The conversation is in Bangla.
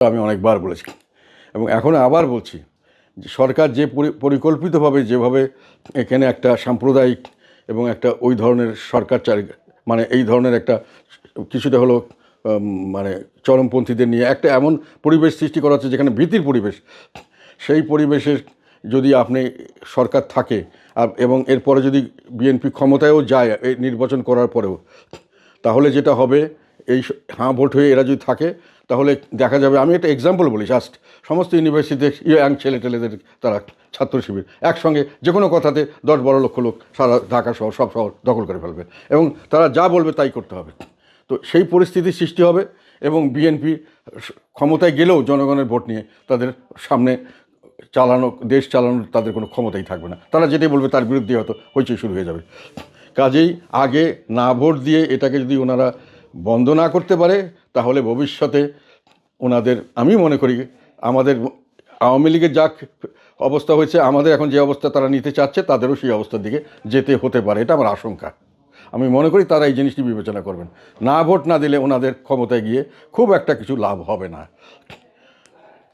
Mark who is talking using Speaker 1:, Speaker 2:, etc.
Speaker 1: আমি অনেকবার বলেছি। এবং এখন আবার বলছি যে সরকার যে পরি- পরিকল্পিতভাবে যেভাবে এখানে একটা সাম্প্রদায়িক এবং একটা ওই ধরনের সরকার চাই মানে এই ধরনের একটা কিছুটা হলো মানে চরমপন্থীদের নিয়ে একটা এমন পরিবেশ সৃষ্টি করা হচ্ছে যেখানে ভীতির পরিবেশ। সেই পরিবেশের যদি আপনি সরকার থাকে, আর এবং এরপরে যদি বিএনপি ক্ষমতায়ও যায় এই নির্বাচন করার পরেও, তাহলে যেটা হবে, এই হাঁ ভোট হয়ে এরা যদি থাকে তাহলে দেখা যাবে, আমি একটা এক্সাম্পল বলি জাস্ট সমস্ত ইউনিভার্সিটিতে ইয়াং ছেলে টেলেদের তারা ছাত্র শিবির, একসঙ্গে যে কোনো কথাতে দশ বারো লক্ষ লোক সারা ঢাকা শহর, সব শহর দখল করে ফেলবে। এবং তারা যা বলবে তাই করতে হবে। তো সেই পরিস্থিতি সৃষ্টি হবে এবং বিএনপি ক্ষমতায় গেলেও জনগণের ভোট নিয়ে তাদের সামনে চালানো, দেশ চালানোর তাদের কোনো ক্ষমতাই থাকবে না। তারা যেটাই বলবে তার বিরুদ্ধে হয়তো হইচই শুরু হয়ে যাবে। কাজেই আগে না ভোট দিয়ে এটাকে যদি ওনারা বন্ধ না করতে পারে, তাহলে ভবিষ্যতে ওনাদের, আমি মনে করি, আমাদের আওয়ামী লীগের যা অবস্থা হয়েছে, আমাদের এখন যে অবস্থা তারা নিতে চাচ্ছে, তাদেরও সেই অবস্থার দিকে যেতে হতে পারে। এটা আমার আশঙ্কা। আমি মনে করি তারা এই জিনিসটি বিবেচনা করবেন। না ভোট না দিলে ওনাদের ক্ষমতায় গিয়ে খুব একটা কিছু লাভ হবে না।